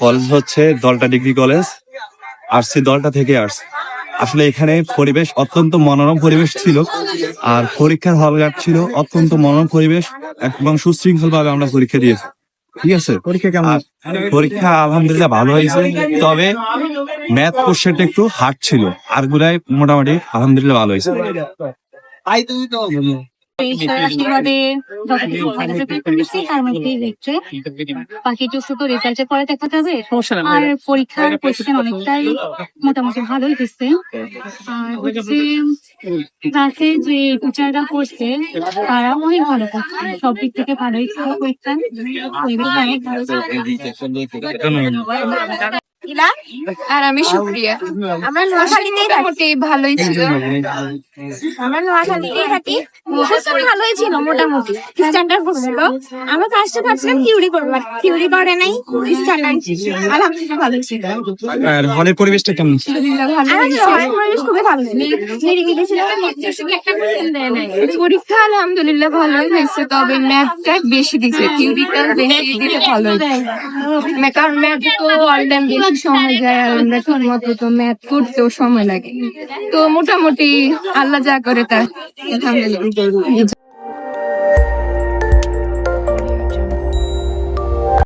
College হচ্ছে দলটা degree college RC দলটা থেকে আসছে আসলে এখানে পরিবেশ অত্যন্ত মনোরম পরিবেশ ছিল আর পরীক্ষার হলঘাট ছিল অত্যন্ত মনোরম পরিবেশ এবং সুশৃঙ্খল ভাবে আমরা পরীক্ষা দিয়েছি। ঠিক আছে? পরীক্ষা কেমন? পরীক্ষা আলহামদুলিল্লাহ ভালো হয়েছে তবে ম্যাথ কোশ্চেনটা একটু হার্ড ছিল আর গুলাই মোটামুটি আলহামদুলিল্লাহ ভালো হয়েছে। করেছি তার মধ্যে দেখছে। বাকি টুকু তো রেজাল্টের পরে দেখা যাবে আর পরীক্ষার কোশ্চেন অনেকটাই মোটামুটি ভালোই গেছে আর হচ্ছে ক্লাসে যে টিচাররা পড়ছে তারা অনেক ভালো করছে। সব দিক থেকে ভালোই। ছিল পরীক্ষা ইলা আর আমি সুপ্রিয়া। আমরা নোয়াখালীতেই মোটামুটি ভালোই ছিল। আমরা নোয়াখালীতেই থাকি। মুখস্থ ভালোই ছিল মোটামুটি। স্ট্যান্ডার্ড পড়ছিল আমরা ফার্স্টে ভাবছিলাম থিওরি করব থিওরি করে নাই। স্ট্যান্ডার্ড আলহামদুলিল্লাহ ভালো ছিল। আর হলের পরিবেশটা কেমন ছিল? হলের পরিবেশ খুবই ভালো ছিল। নিরিবিলি ছিল। পরীক্ষা আলহামদুলিল্লাহ ভালোই হয়েছে তবে ম্যাথটা বেশি দিছে। থিওরিটা বেশি দিতে ভালো কারণ ম্যাথ তো অল টাইম বেশি সময় যায়, আর আমরা ঠিক মতো তো ম্যাথ করতেও সময় লাগে। তো মোটামুটি আল্লাহ যা করে তা